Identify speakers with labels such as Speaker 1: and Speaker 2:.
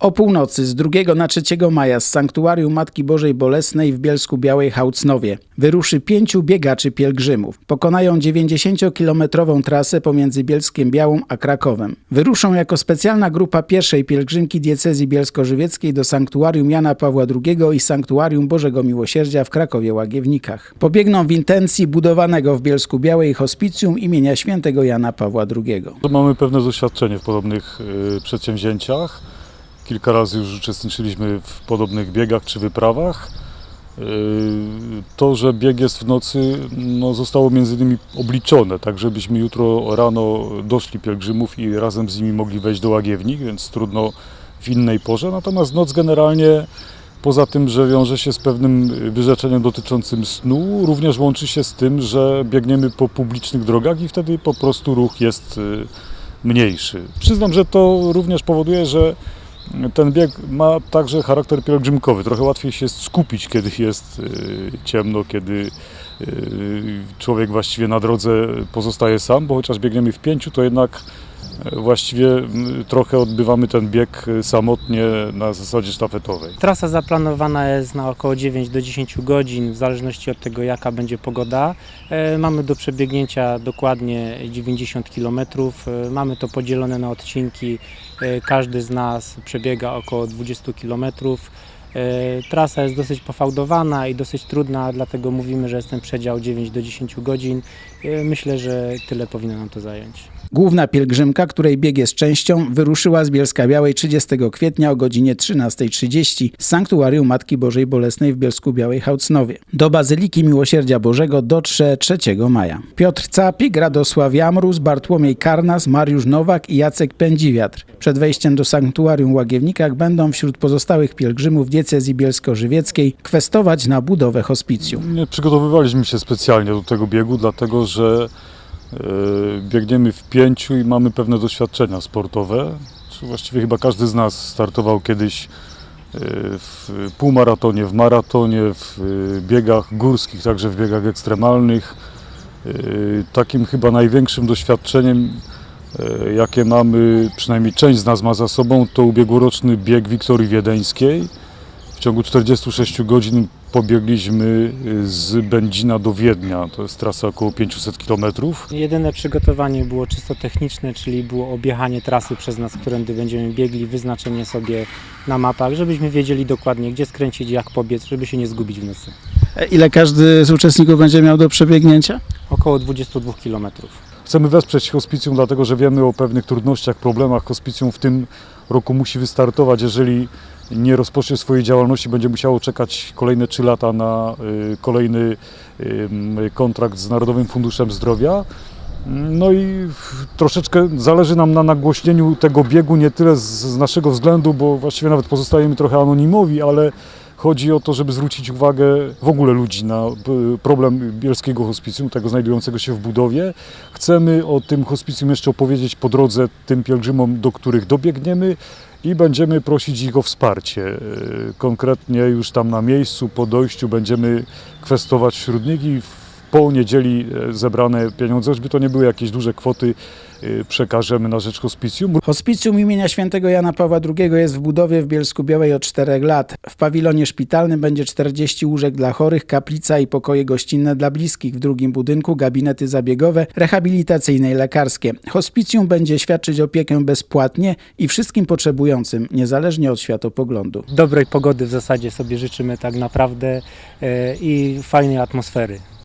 Speaker 1: O północy z 2 na 3 maja z Sanktuarium Matki Bożej Bolesnej w Bielsku Białej Hałcnowie wyruszy pięciu biegaczy pielgrzymów. Pokonają 90-kilometrową trasę pomiędzy Bielskiem Białą a Krakowem. Wyruszą jako specjalna grupa pierwszej pielgrzymki diecezji bielsko-żywieckiej do Sanktuarium Jana Pawła II i Sanktuarium Bożego Miłosierdzia w Krakowie Łagiewnikach. Pobiegną w intencji budowanego w Bielsku Białej hospicjum imienia świętego Jana Pawła II.
Speaker 2: Mamy pewne doświadczenie w podobnych y, przedsięwzięciach. Kilka razy już uczestniczyliśmy w podobnych biegach czy wyprawach. Y, To, że bieg jest w nocy, no, zostało między innymi obliczone, tak żebyśmy jutro rano doszli pielgrzymów i razem z nimi mogli wejść do Łagiewnik, więc trudno w innej porze. Natomiast noc generalnie, poza tym, że wiąże się z pewnym wyrzeczeniem dotyczącym snu, również łączy się z tym, że biegniemy po publicznych drogach i wtedy po prostu ruch jest y, mniejszy. Przyznam, że to również powoduje, że ten bieg ma także charakter pielgrzymkowy. Trochę łatwiej się skupić, kiedy jest y, ciemno, kiedy y, człowiek właściwie na drodze pozostaje sam, bo chociaż biegniemy w pięciu, to jednak właściwie trochę odbywamy ten bieg y, samotnie na zasadzie sztafetowej.
Speaker 3: Trasa zaplanowana jest na około 9 do 10 godzin, w zależności od tego, jaka będzie pogoda. E, Mamy do przebiegnięcia dokładnie 90 km. E, Mamy to podzielone na odcinki. E, Każdy z nas przebiega około 20 km. Trasa jest dosyć pofałdowana i dosyć trudna, dlatego mówimy, że jest ten przedział 9 do 10 godzin. E, Myślę, że tyle powinno nam to zająć.
Speaker 1: Główna pielgrzymka, której bieg jest częścią, wyruszyła z Bielska Białej 30 kwietnia o godzinie 13.30 z Sanktuarium Matki Bożej Bolesnej w Bielsku Białej Hałcnowie. Do Bazyliki Miłosierdzia Bożego dotrze 3 maja. Piotr Capik, Radosław Jamrus, Bartłomiej Karnas, Mariusz Nowak i Jacek Pędziwiatr. Przed wejściem do Sanktuarium w Łagiewnikach będą wśród pozostałych pielgrzymów diecezji bielsko-żywieckiej kwestować na budowę hospicjum.
Speaker 2: Nie przygotowywaliśmy się specjalnie do tego biegu, dlatego że e, biegniemy w pięciu i mamy pewne doświadczenia sportowe. Właściwie chyba każdy z nas startował kiedyś e, w półmaratonie, w maratonie, w e, biegach górskich, także w biegach ekstremalnych. Takim chyba największym doświadczeniem, jakie mamy, przynajmniej część z nas ma za sobą, to ubiegłoroczny bieg Wiktorii Wiedeńskiej. W ciągu 46 godzin pobiegliśmy z Będzina do Wiednia. To jest trasa około 500 km.
Speaker 3: Jedyne przygotowanie było czysto techniczne, czyli było objechanie trasy przez nas, którędy będziemy biegli, wyznaczenie sobie na mapach, żebyśmy wiedzieli dokładnie, gdzie skręcić, jak pobiec, żeby się nie zgubić w nocy.
Speaker 1: Ile każdy z uczestników będzie miał do przebiegnięcia?
Speaker 3: Około 22 km.
Speaker 2: Chcemy wesprzeć hospicjum, dlatego że wiemy o pewnych trudnościach, problemach. Hospicjum w tym roku musi wystartować. Jeżeli nie rozpocznie swojej działalności, będzie musiało czekać kolejne 3 lata na y, kolejny y, kontrakt z Narodowym Funduszem Zdrowia. No i troszeczkę zależy nam na nagłośnieniu tego biegu, nie tyle z naszego względu, bo właściwie nawet pozostajemy trochę anonimowi, ale chodzi o to, żeby zwrócić uwagę w ogóle ludzi na y, problem bielskiego hospicjum, tego znajdującego się w budowie. Chcemy o tym hospicjum jeszcze opowiedzieć po drodze tym pielgrzymom, do których dobiegniemy i będziemy prosić ich o wsparcie. Y, Konkretnie już tam na miejscu, po dojściu będziemy kwestować wśród nich i w- po niedzieli e, zebrane pieniądze, żeby to nie były jakieś duże kwoty, y, przekażemy na rzecz hospicjum.
Speaker 1: Hospicjum imienia świętego Jana Pawła II jest w budowie w Bielsku Białej od 4 lat. W pawilonie szpitalnym będzie 40 łóżek dla chorych, kaplica i pokoje gościnne dla bliskich. W drugim budynku gabinety zabiegowe, rehabilitacyjne i lekarskie. Hospicjum będzie świadczyć opiekę bezpłatnie i wszystkim potrzebującym, niezależnie od światopoglądu.
Speaker 3: Dobrej pogody w zasadzie sobie życzymy tak naprawdę e, i fajnej atmosfery.